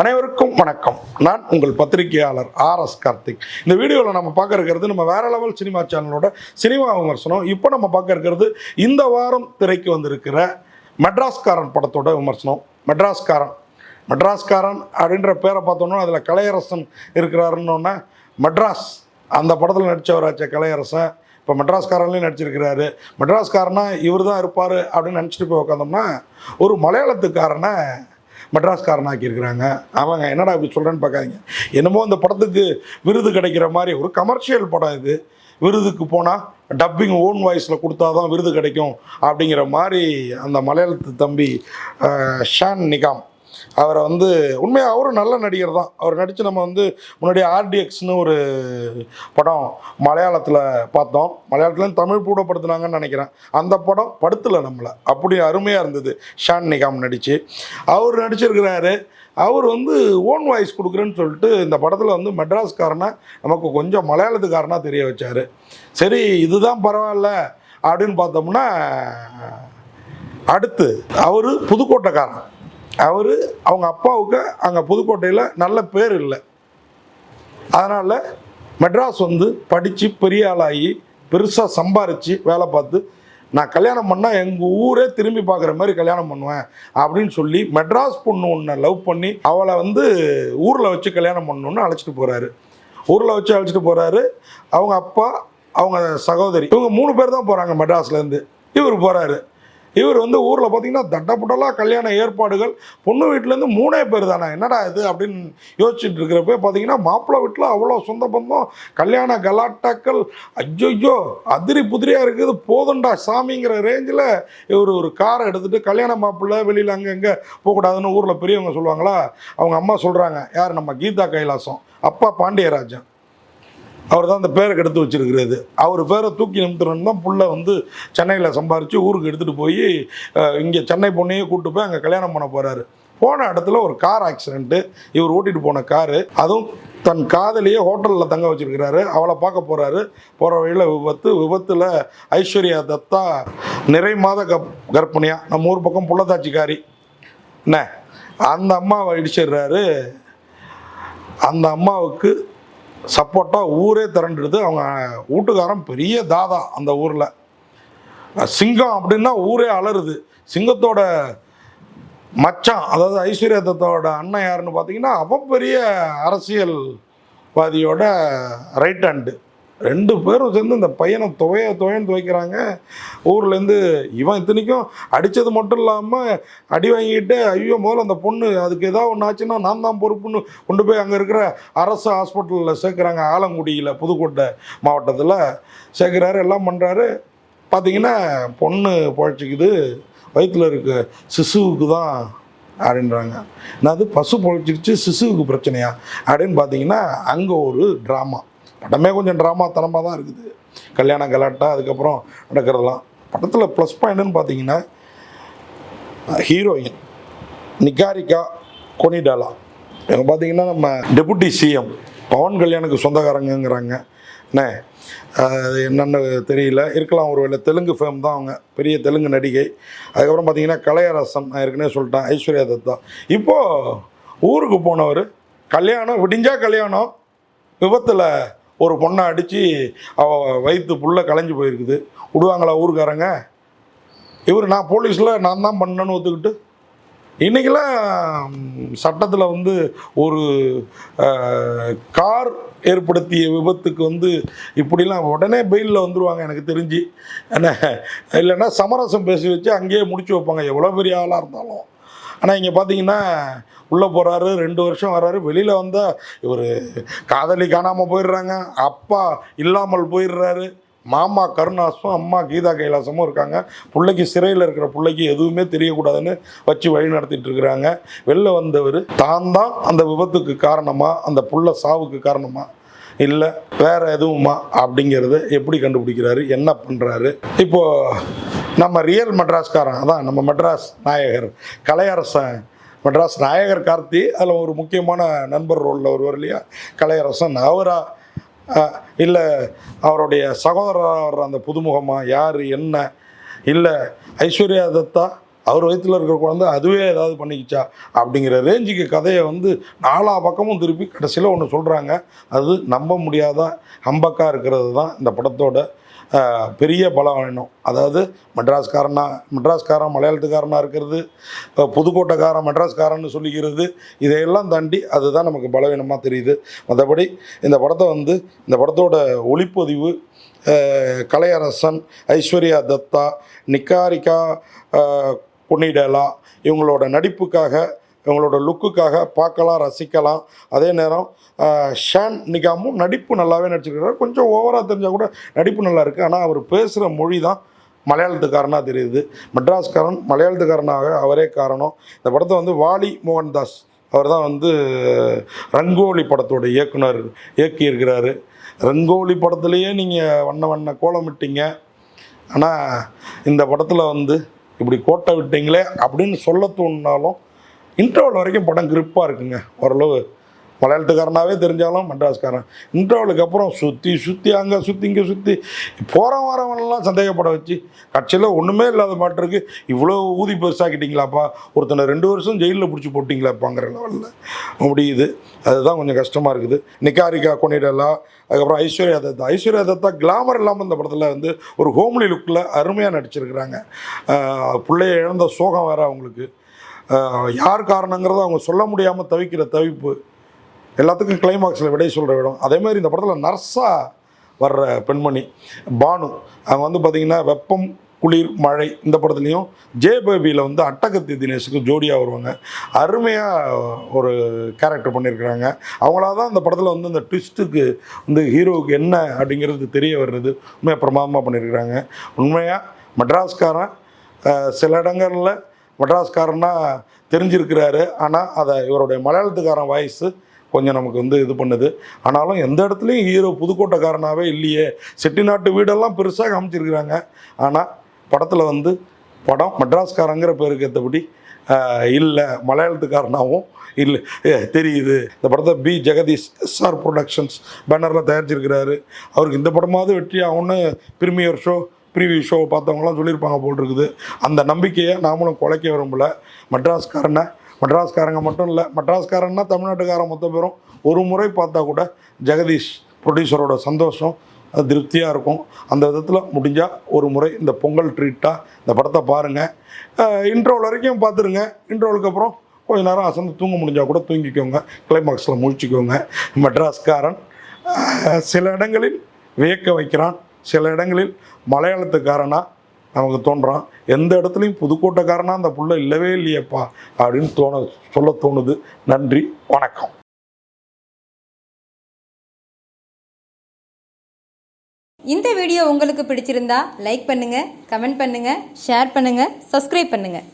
அனைவருக்கும் வணக்கம். நான் உங்கள் பத்திரிகையாளர் ஆர் எஸ் கார்த்திக். இந்த வீடியோவில் நம்ம பார்க்க இருக்கிறது நம்ம வேற லெவல் சினிமா சேனலோட சினிமா விமர்சனம். இப்போ நம்ம பார்க்க இருக்கிறது இந்த வாரம் திரைக்கு வந்திருக்கிற மெட்ராஸ்காரன் படத்தோட விமர்சனம். மெட்ராஸ்காரன். மெட்ராஸ்காரன் அப்படின்ற பேரை பார்த்தோன்னா அதில் கலையரசன் இருக்கிறாருன்னொன்னே மெட்ராஸ். அந்த படத்தில் நடித்தவராச்ச கலையரசன். இப்போ மெட்ராஸ்காரன்லேயும் நடிச்சிருக்கிறாரு. மெட்ராஸ்காரனா இவர் தான் இருப்பார் அப்படின்னு நினச்சிட்டு போய் உட்காந்தோம்னா ஒரு மலையாளத்துக்காரனை மெட்ராஸ்காரன் ஆக்கியிருக்கிறாங்க அவங்க என்னடா இப்படி சொல்கிறேன்னு பார்க்காதீங்க. என்னமோ அந்த படத்துக்கு விருது கிடைக்கிற மாதிரி ஒரு கமர்ஷியல் படம் இது. விருதுக்கு போனால் டப்பிங் ஓன் வாய்ஸில் கொடுத்தா தான் விருது கிடைக்கும் அப்படிங்கிற மாதிரி அந்த மலையாளத்து தம்பி ஷான் நிகாம் அவரை வந்து உண்மையாக அவரும் நல்ல நடிகர் தான். அவர் நடித்து நம்ம வந்து முன்னாடி ஆர்டிஎக்ஸ்னு ஒரு படம் மலையாளத்தில் பார்த்தோம். மலையாளத்துலேருந்து தமிழ் பூடப்படுத்துனாங்கன்னு நினைக்கிறேன். அந்த படம் படுத்தலை நம்மளை. அப்படி அருமையாக இருந்தது. ஷான் நிகாம் நடித்து அவர் நடிச்சிருக்கிறாரு. அவர் வந்து ஓன் வாய்ஸ் கொடுக்குறேன்னு சொல்லிட்டு இந்த படத்தில் வந்து மெட்ராஸ்காரனை நமக்கு கொஞ்சம் மலையாளத்துக்காரனாக தெரிய வச்சார். சரி இதுதான் பரவாயில்ல அப்படின்னு பார்த்தோம்னா அடுத்து அவர் புதுக்கோட்டைக்காரன். அவர் அவங்க அப்பாவுக்கு அங்கே புதுக்கோட்டையில் நல்ல பேர் இல்லை. அதனால் மெட்ராஸ் வந்து படித்து பெரிய ஆளாகி பெருசாக சம்பாரித்து வேலை பார்த்து நான் கல்யாணம் பண்ணால் எங்கள் ஊரே திரும்பி பார்க்குற மாதிரி கல்யாணம் பண்ணுவேன் அப்படின்னு சொல்லி மெட்ராஸ் பொண்ணு ஒன்று லவ் பண்ணி அவளை வந்து ஊரில் வச்சு கல்யாணம் பண்ணணுன்னு அழைச்சிட்டு போகிறாரு ஊரில் வச்சு அழைச்சிட்டு போகிறாரு அவங்க அப்பா அவங்க சகோதரி இவங்க மூணு பேர் தான் போகிறாங்க மெட்ராஸ்லேருந்து இவர் போகிறாரு இவர் வந்து ஊரில் பார்த்தீங்கன்னா தட்டப்புட்டலாக கல்யாண ஏற்பாடுகள் பொண்ணு வீட்டிலேருந்து மூணே பேர் தானே. என்னடா இது அப்படின்னு யோசிச்சுட்டு இருக்கிறப்ப பார்த்தீங்கன்னா மாப்பிள்ளை வீட்டில் அவ்வளோ சொந்த பந்தம் கல்யாண கலாட்டாக்கள் ஐயோ அதிரி புதிரியாக இருக்குது போதுண்டா சாமிங்கிற ரேஞ்சில் இவர் ஒரு காரை எடுத்துகிட்டு கல்யாண மாப்பிள்ளை வெளியில் அங்கே இங்கே போகக்கூடாதுன்னு ஊரில் பெரியவங்க சொல்லுவாங்களா? அவங்க அம்மா சொல்கிறாங்க யார் நம்ம கீதா கைலாசம் அப்பா பாண்டியராஜன். அவர் தான் அந்த பேரை கெடுத்து வச்சிருக்கிறது. அவர் பேரை தூக்கி நிமித்தணும் தான் புள்ள வந்து சென்னையில் சம்பாரித்து ஊருக்கு எடுத்துகிட்டு போய் இங்கே சென்னை பொண்ணையே கூப்பிட்டு போய் அங்கே கல்யாணம் பண்ண போகிறாரு போன இடத்துல ஒரு கார் ஆக்சிடென்ட்டு இவர் ஓட்டிகிட்டு போன காரு அதுவும் தன் காதலியே ஹோட்டலில் தங்க வச்சிருக்கிறாரு. அவளை பார்க்க போகிறாரு போகிற வழியில் விபத்து விபத்தில் ஐஸ்வர்யா தத்தா நிறை மாத கப் கர்ப்பிணியாக நம்ம ஊர் பக்கம் புள்ளத்தாச்சிக்காரி. என்ன? அந்த அம்மாவை இடிச்சிடுறாரு. அந்த அம்மாவுக்கு சப்போர்ட்டாக ஊரே திரண்டுடுது. அவங்க வீட்டுக்காரன் பெரிய தாதா அந்த ஊரில். சிங்கம் அப்படின்னா ஊரே அலறுது. சிங்கத்தோட மச்சான் அதாவது ஐஸ்வர்யா தத்தோட அண்ணன் யாருன்னு பார்த்தீங்கன்னா அவன் பெரிய அரசியல்வாதியோட ரைட் ஹேண்டு ரெண்டு பேரும் சேர்ந்து இந்த பையனை துவைய துவையன்னு துவைக்கிறாங்க. ஊர்லேருந்து இவன் இத்தனைக்கும் அடித்தது மட்டும் இல்லாமல் அடி வாங்கிட்டு ஐயோ முதல்ல அந்த பொண்ணு அதுக்கு ஏதாவது ஒன்று ஆச்சுன்னா நான் தான் பொறுப்புன்னு கொண்டு போய் அங்கே இருக்கிற அரசு ஹாஸ்பிட்டலில் சேர்க்குறாங்க. ஆலங்குடியில் புதுக்கோட்டை மாவட்டத்தில் சேர்க்குறாரு எல்லாம் பண்ணுறாரு பார்த்தீங்கன்னா பொண்ணு பொழைச்சிக்குது. வயிற்றில் இருக்க சிசுவுக்கு தான் அப்படின்றாங்க. என்னது? பசு பொழைச்சிருச்சு சிசுவுக்கு பிரச்சனையா? அப்படின்னு பார்த்தீங்கன்னா அங்கே ஒரு ட்ராமா படமே கொஞ்சம் ட்ராமா தனமாக தான் இருக்குது. கல்யாணம் கலாட்டா அதுக்கப்புறம் நடக்கிறதெல்லாம். படத்தில் ப்ளஸ் பாயிண்ட்னு பார்த்தீங்கன்னா ஹீரோயின் நிகாரிகா கொனிடாலா. இவங்க பார்த்தீங்கன்னா நம்ம டெபுட்டி சிஎம் பவன் கல்யாணுக்கு சொந்தக்காரங்கங்கிறாங்க. என்ன அது என்னென்னு தெரியல. இருக்கலாம் ஒரு வேளை தெலுங்கு ஃபேம் தான் அவங்க பெரிய தெலுங்கு நடிகை. அதுக்கப்புறம் பார்த்தீங்கன்னா கலையரசன் நான் ஏற்கனவே சொல்லிட்டேன் ஐஸ்வர்யா தத்தா. இப்போது ஊருக்கு போனவர் கல்யாணம் விடிஞ்சா கல்யாணம் விபத்தில் ஒரு பொண்ணை அடித்து அவ வயிற்று புள்ள கலைஞ்சு போயிருக்குது. விடுவாங்களா ஊருக்காரங்க? இவர் நான் போலீஸில் நான் தான் பண்ணேன்னு ஒத்துக்கிட்டு. இன்றைக்கெல்லாம் சட்டத்தில் வந்து ஒரு கார் ஏற்படுத்திய விபத்துக்கு வந்து இப்படிலாம் உடனே பெயிலில் வந்துடுவாங்க எனக்கு தெரிஞ்சு. என்ன இல்லைன்னா சமரசம் பேசி வச்சு அங்கேயே முடிச்சு வைப்பாங்க. எவ்வளோ பெரிய ஆளாக இருந்தாலும். ஆனால் இங்கே பார்த்தீங்கன்னா உள்ளே போகிறாரு ரெண்டு வருஷம் வர்றாரு வெளியில் வந்தால் இவர் காதலி காணாமல் போயிடுறாங்க. அப்பா இல்லாமல் போயிடுறாரு. மாமா கருணாசும் அம்மா கீதா கைலாசமும் இருக்காங்க. பிள்ளைக்கு சிறையில் இருக்கிற பிள்ளைக்கு எதுவுமே தெரியக்கூடாதுன்னு வச்சு வழி நடத்திட்டு இருக்கிறாங்க. வெளில வந்தவர் தான் தான் அந்த விபத்துக்கு காரணமா? அந்த புள்ள சாவுக்கு காரணமா? இல்லை வேற எதுவுமா? அப்படிங்கிறத எப்படி கண்டுபிடிக்கிறாரு? என்ன பண்ணுறாரு இப்போது நம்ம ரியல் மெட்ராஸ்காரன் அதான் நம்ம மெட்ராஸ் நாயகர் கலையரசன் மெட்ராஸ் நாயகர் கார்த்தி அதில் ஒரு முக்கியமான நண்பர் ரோலில் ஒருவர் இல்லையா? கலையரசன். அவரா இல்லை அவருடைய சகோதரர் அந்த புதுமுகமாக யார் என்ன இல்லை ஐஸ்வர்யா தத்தா அவர் வயிற்றில் இருக்கிற குழந்தை அதுவே ஏதாவது பண்ணிக்கிச்சா? அப்படிங்கிற ரேஞ்சுக்கு கதையை வந்து நாலா பக்கமும் திருப்பி கடைசியில் ஒன்று சொல்கிறாங்க அது நம்ப முடியாத ஹம்பக்காக இருக்கிறது தான் இந்த படத்தோட பெரிய பெரிய பலவீனம் அதாவது மெட்ராஸ்காரனா மெட்ராஸ்காரன் மலையாளத்துக்காரனாக இருக்கிறது புதுக்கோட்டைக்காரன் மெட்ராஸ்காரன்னு சொல்லிக்கிறது இதையெல்லாம் தாண்டி அதுதான் நமக்கு பலவீனமாக தெரியுது. மற்றபடி இந்த படத்தை வந்து இந்த படத்தோட ஒளிப்பதிவு கலையரசன் ஐஸ்வர்யா தத்தா நிக்காரிகா அஹ், பொன்னிடலா இவங்களோட நடிப்புக்காக இவங்களோட லுக்குக்காக பார்க்கலாம் ரசிக்கலாம். அதே நேரம் ஷான் நிகாமும் நடிப்பு நல்லாவே நடிச்சிருக்கிறார் கொஞ்சம் ஓவராக தெரிஞ்சால் கூட நடிப்பு நல்லா இருக்குது ஆனால் அவர் பேசுகிற மொழி தான் மலையாளத்துக்காரனாக தெரியுது. மெட்ராஸ்காரன் மலையாளத்துக்காரனாக அவரே காரணம். இந்த படத்தை வந்து வாலி மோகன்தாஸ் அவர் தான் வந்து ரங்கோலி படத்தோட இயக்குனர் இயக்கியிருக்கிறாரு. ரங்கோலி படத்துலேயே நீங்கள் வண்ண வண்ண கோலமிட்டீங்க ஆனால் இந்த படத்தில் வந்து இப்படி கோட்டை விட்டீங்களே அப்படின்னு சொல்ல தோணுனாலும் இன்டர்வல் வரைக்கும் படம் கிரிப்பாக இருக்குங்க. ஓரளவு மலையாளத்துக்காரனாவே தெரிஞ்சாலும் மெட்ராஸ்காரன். இன்டர்வலுக்கு அப்புறம் சுற்றி சுற்றி அங்கே சுற்றி இங்கே சுற்றி போகிற வரவனெல்லாம் சந்தேகப்பட வச்சு கட்சியில் ஒன்றுமே இல்லாத மாட்டிருக்கு இவ்வளோ ஊதி பெருசாக்கிட்டீங்களாப்பா? ஒருத்தனை ரெண்டு வருஷம் ஜெயிலில் பிடிச்சி போட்டிங்களாப்பாங்கிற லெவலில் முடியுது. அதுதான் கொஞ்சம் கஷ்டமாக இருக்குது. நிக்காரிகா கொனிடலா அதுக்கப்புறம் ஐஸ்வர்யா தத்தா. ஐஸ்வர்யா தத்தா கிளாமர் இல்லாமல் இந்த படத்தில் வந்து ஒரு ஹோம்லி லுக்கில் அருமையாக நடிச்சிருக்கிறாங்க. பிள்ளைய இழந்த சோகம் வேறு அவங்களுக்கு. யார் காரணங்கிறத அவங்க சொல்ல முடியாமல் தவிக்கிற தவிப்பு எல்லாத்துக்கும் கிளைமாக்ஸில் விடை சொல்கிற இடம். அதே மாதிரி இந்த படத்தில் நர்ஸாக வர்ற பெண்மணி பானு. அவங்க வந்து பார்த்திங்கன்னா வெப்பம் குளிர் மழை இந்த படத்துலையும் ஜே பேபியில் வந்து அட்டகத்தி தினேஷுக்கு ஜோடியாக வருவாங்க. அருமையாக ஒரு கேரக்டர் பண்ணியிருக்கிறாங்க அவங்களா தான் இந்த படத்தில் வந்து இந்த ட்விஸ்ட்டுக்கு வந்து ஹீரோவுக்கு என்ன அப்படிங்கிறது தெரிய வர்றது உண்மையாக பிரமாதமாக பண்ணியிருக்கிறாங்க உண்மையாக மெட்ராஸ்காரன் சில இடங்களில் மட்ராஸ்காரன்னா தெரிஞ்சிருக்கிறாரு. ஆனால் அதை இவருடைய மலையாளத்துக்காரன் வாய்ஸு கொஞ்சம் நமக்கு வந்து இது பண்ணுது. ஆனாலும் எந்த இடத்துலையும் ஹீரோ புதுக்கோட்டைக்காரனாகவே இல்லையே. செட்டிநாட்டு வீடெல்லாம் பெருசாக காமிச்சிருக்கிறாங்க. ஆனால் படத்தில் வந்து படம் மெட்ராஸ்காரங்கிற பேருக்கு ஏற்றபடி இல்லை. மலையாளத்துக்காரனாகவும் இல்லை. தெரியுது. இந்த படத்தை பி. ஜெகதீஷ் எஸ்ஆர் ப்ரொடக்ஷன்ஸ் பேனரில் தயாரிச்சிருக்கிறாரு. அவருக்கு இந்த படமாவது வெற்றி ஆகும்னு பிரிமியர் ஷோ ப்ரீவியூ ஷோ பார்த்தவங்களாம் சொல்லியிருப்பாங்க போல் இருக்குது அந்த நம்பிக்கையை நாமளும் குலைக்க விரும்பல. மெட்ராஸ்காரனை மெட்ராஸ்காரங்க மட்டும் இல்லை மெட்ராஸ்காரன்னா தமிழ்நாட்டுக்காரன் மொத்த பேரும் ஒரு முறை பார்த்தா கூட ஜெகதீஷ் ப்ரொடியூசரோட சந்தோஷம் அது திருப்தியாக இருக்கும். அந்த விதத்தில் முடிஞ்சால் ஒரு முறை இந்த பொங்கல் ட்ரீட்டாக இந்த படத்தை பாருங்கள் இன்ட்ரோல் வரைக்கும் பார்த்துருங்க. இன்ட்ரோலுக்கு அப்புறம் கொஞ்ச நேரம் அசந்து தூங்க முடிஞ்சால் கூட தூங்கிக்கோங்க. கிளைமாக்ஸில் முழிச்சிக்கோங்க. மெட்ராஸ்காரன் சில இடங்களில் வியக்க வைக்கிறான். சில இடங்களில் மலையாளத்துக்காரனா நமக்கு தோன்றான். எந்த இடத்துலையும் புதுக்கோட்டைக்காரனா அந்த புள்ள இல்லவே இல்லையேப்பா அப்படின்னு தோண சொல்ல தோணுது. நன்றி வணக்கம். இந்த வீடியோ உங்களுக்கு பிடிச்சிருந்தா லைக் பண்ணுங்கள் கமெண்ட் பண்ணுங்கள் ஷேர் பண்ணுங்கள் சப்ஸ்கிரைப் பண்ணுங்கள்